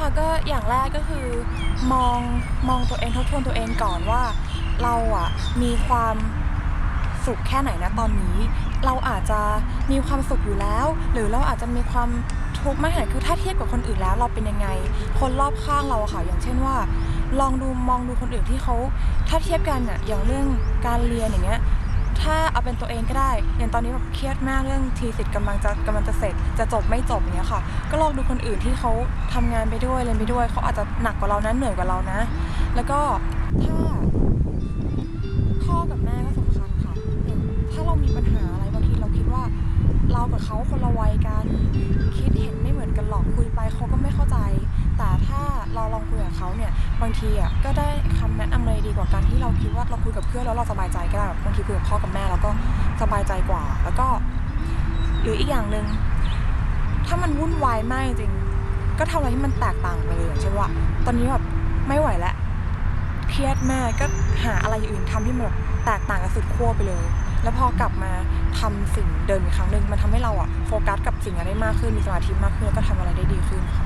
ค่ะก็อย่างแรกก็คือมองมองตัวเองทบทวนตัวเองก่อนว่าเราอะมีความสุขแค่ไหนนะตอนนี้ เราอาจจะมีความสุขอยู่แล้ว หรือเราอาจจะมีความทุกข์มากแค่ไหนคือถ้าเทียบกับคนอื่นแล้วเราเป็นยังไง คนรอบข้างเราอะค่ะอย่างเช่นว่า ลองดูมองดูคนอื่นที่เขาถ้าเทียบกันอะอย่างเรื่องการเรียนอย่างเงี้ย ถ้าเอาเป็นตัวเองก็ได้ อย่างตอนนี้แบบเครียดมากเรื่องทีสิทธิ์กำลังจะกำลังจะเสร็จ จะจบไม่จบอย่างเงี้ยค่ะ ก็ลองดูคนอื่นที่เขาทำงานไปด้วยเรียนไปด้วยเขาอาจจะหนักกว่าเรานะเหนื่อยกว่าเรานะ แล้วก็ถ้าพ่อกับแม่ก็สำคัญค่ะ ถ้าเรามีปัญหาอะไรบางทีเราคิดว่าเรากับเขาคนละวัยกันคิด เขาเนี่ยบางทีอะก็ได้คำแนะนำอะไรดีกว่าการที่เราคิดว่าเราคุยกับเพื่อนแล้วเราสบายใจก็ได้แบบบางทีคุยกับพ่อกับแม่เราก็สบายใจกว่า แล้วก็หรืออีกอย่างหนึ่งถ้ามันวุ่นวายมากจริงก็ทำอะไรที่มันแตกต่างไปเลยอย่างเช่นว่า ตอนนี้แบบไม่ไหวแล้วเครียดมากก็หาอะไรอย่างอื่นทำที่มันแบบแตกต่างกับสุดขั้วไปเลย แล้วพอกลับมาทำสิ่งเดิมอีกครั้งหนึ่งมันทำให้เราอะโฟกัสกับสิ่งนั้นได้มากขึ้นมีสมาธิมากขึ้นแล้วก็ทำอะไรได้ดีขึ้นค่ะ